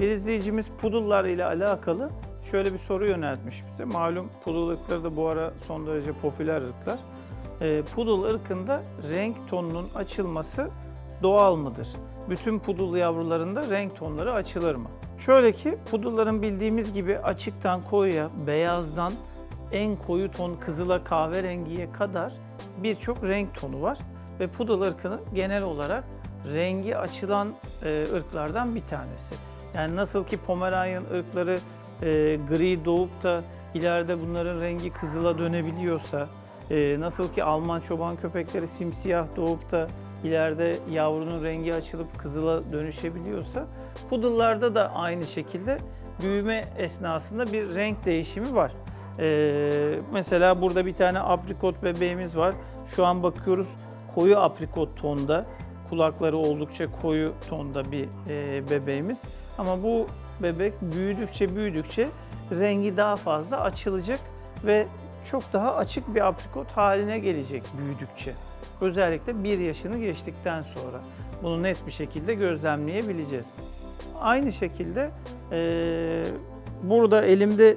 Bir izleyicimiz pudullar ile alakalı şöyle bir soru yöneltmiş bize. Malum pudul ırkları da bu ara son derece popüler ırklar. Ee, pudul ırkında renk tonunun açılması doğal mıdır? Bütün pudul yavrularında renk tonları açılır mı? Şöyle ki pudulların bildiğimiz gibi açıktan koyuya, beyazdan en koyu ton kızıla kahverengiye kadar birçok renk tonu var. Ve pudul ırkının genel olarak rengi açılan e, ırklardan bir tanesi. Yani nasıl ki Pomeranian ırkları e, gri doğup da ileride bunların rengi kızıla dönebiliyorsa, e, nasıl ki Alman çoban köpekleri simsiyah doğup da ileride yavrunun rengi açılıp kızıla dönüşebiliyorsa, pudullarda da aynı şekilde büyüme esnasında bir renk değişimi var. E, mesela burada bir tane aprikot bebeğimiz var. Şu an bakıyoruz koyu aprikot tonda kulakları oldukça koyu tonda bir e, bebeğimiz. Ama bu bebek büyüdükçe büyüdükçe rengi daha fazla açılacak ve çok daha açık bir aprikot haline gelecek büyüdükçe. Özellikle bir yaşını geçtikten sonra bunu net bir şekilde gözlemleyebileceğiz. Aynı şekilde e, burada elimde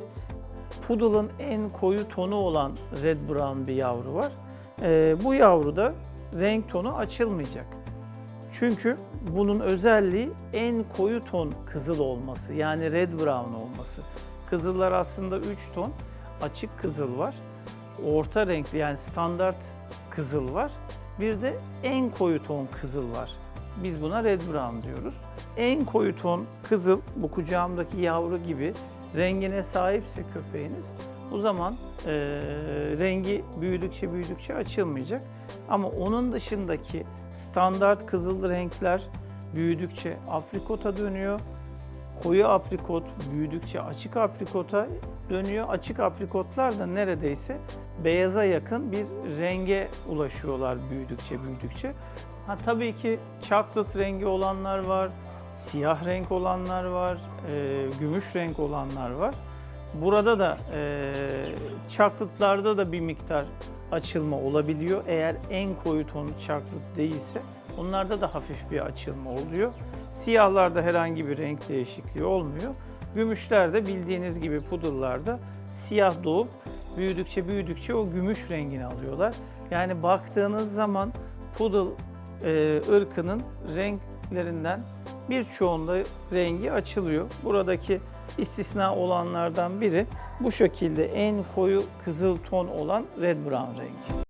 Poodle'ın en koyu tonu olan Red Brown bir yavru var. E, bu yavruda renk tonu açılmayacak. Çünkü bunun özelliği en koyu ton kızıl olması. Yani red brown olması. Kızıllar aslında 3 ton. Açık kızıl var. Orta renkli yani standart kızıl var. Bir de en koyu ton kızıl var. Biz buna red brown diyoruz. En koyu ton kızıl bu kucağımdaki yavru gibi rengine sahipse köpeğiniz o zaman e, rengi büyüdükçe büyüdükçe açılmayacak. Ama onun dışındaki standart kızıl renkler büyüdükçe aprikota dönüyor. Koyu aprikot büyüdükçe açık aprikota dönüyor. Açık aprikotlar da neredeyse beyaza yakın bir renge ulaşıyorlar büyüdükçe büyüdükçe. Ha tabii ki chocolate rengi olanlar var, siyah renk olanlar var, e, gümüş renk olanlar var. Burada da e, çaklıtlarda da bir miktar açılma olabiliyor. Eğer en koyu tonu çaklıt değilse onlarda da hafif bir açılma oluyor. Siyahlarda herhangi bir renk değişikliği olmuyor. Gümüşlerde bildiğiniz gibi pudullarda siyah doğup büyüdükçe büyüdükçe o gümüş rengini alıyorlar. Yani baktığınız zaman pudul e, ırkının renklerinden birçoğunda rengi açılıyor. Buradaki istisna olanlardan biri bu şekilde en koyu kızıl ton olan red brown rengi.